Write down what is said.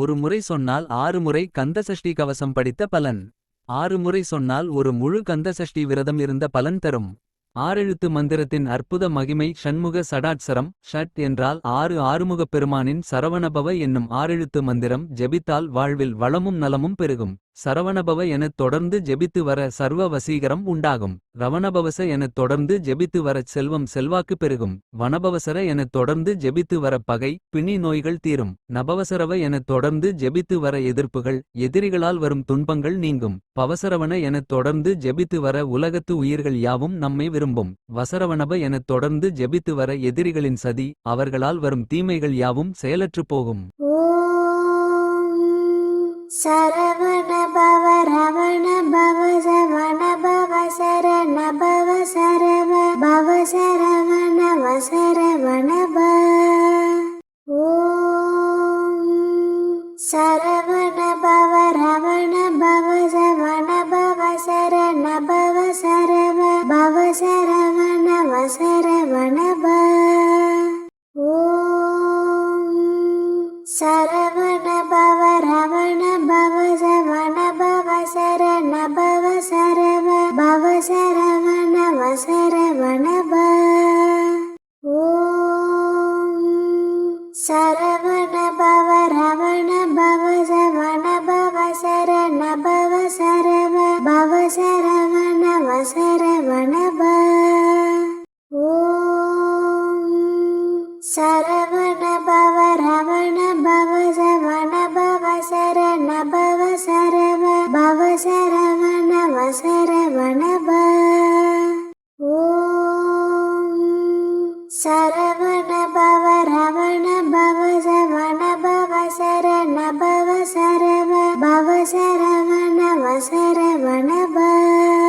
ஒரு முறை சொன்னால் ஆறு முறை கந்தசஷ்டி கவசம் படித்த பலன். ஆறு முறை சொன்னால் ஒரு முழு கந்தசஷ்டி விரதம் இருந்த பலன் தரும். ஆறெழுத்து மந்திரத்தின் அற்புத மகிமை ஷண்முக சடாட்சரம் ஷட் என்றால் ஆறு ஆறுமுகப் பெருமானின் சரவணபவ என்னும் ஆறெழுத்து மந்திரம் ஜெபித்தால் வாழ்வில் வளமும் நலமும் பெருகும். சரவணபவ எனத் தொடர்ந்து ஜெபித்து வர சர்வ வசீகரம் உண்டாகும். ரவணபவச எனத் தொடர்ந்து ஜெபித்து வரச் செல்வம் செல்வாக்கு பெருகும். வனபவசர எனத் தொடர்ந்து ஜெபித்து வர பகை பிணி நோய்கள் தீரும். நபவசரவ எனத் தொடர்ந்து ஜெபித்து வர எதிர்ப்புகள் எதிரிகளால் வரும் துன்பங்கள் நீங்கும். பவசரவண எனத் தொடர்ந்து ஜெபித்து வர உலகத்து உயிர்கள் யாவும் நம்மை விரும்பும். வசரவணப எனத் தொடர்ந்து ஜெபித்து வர எதிரிகளின் சதி அவர்களால் வரும் தீமைகள் யாவும் செயலற்றுப் போகும். சரவண ரவண பவ சவண பவ சரண பவ சரவ பவ சரவண வசரவண ப ஓம் சரவண பவ ரவண பவ சவண பவ சரண பவ சரவ பவ சரவண வசரவண ப ஓம் சரவண சரவண ஓம் சரவண பவ ரவண பவ சவண பவ சரண பவ சரவ பவ சரவண வசரவண ஓம் சரவண பவ ரவண பவ சவண பவ சரண பவ சரவ பவ சரவண சரவண பவ ரவண பவ சவண பவ சரண பவ சரவ பவ சரவண வசரவண பவ.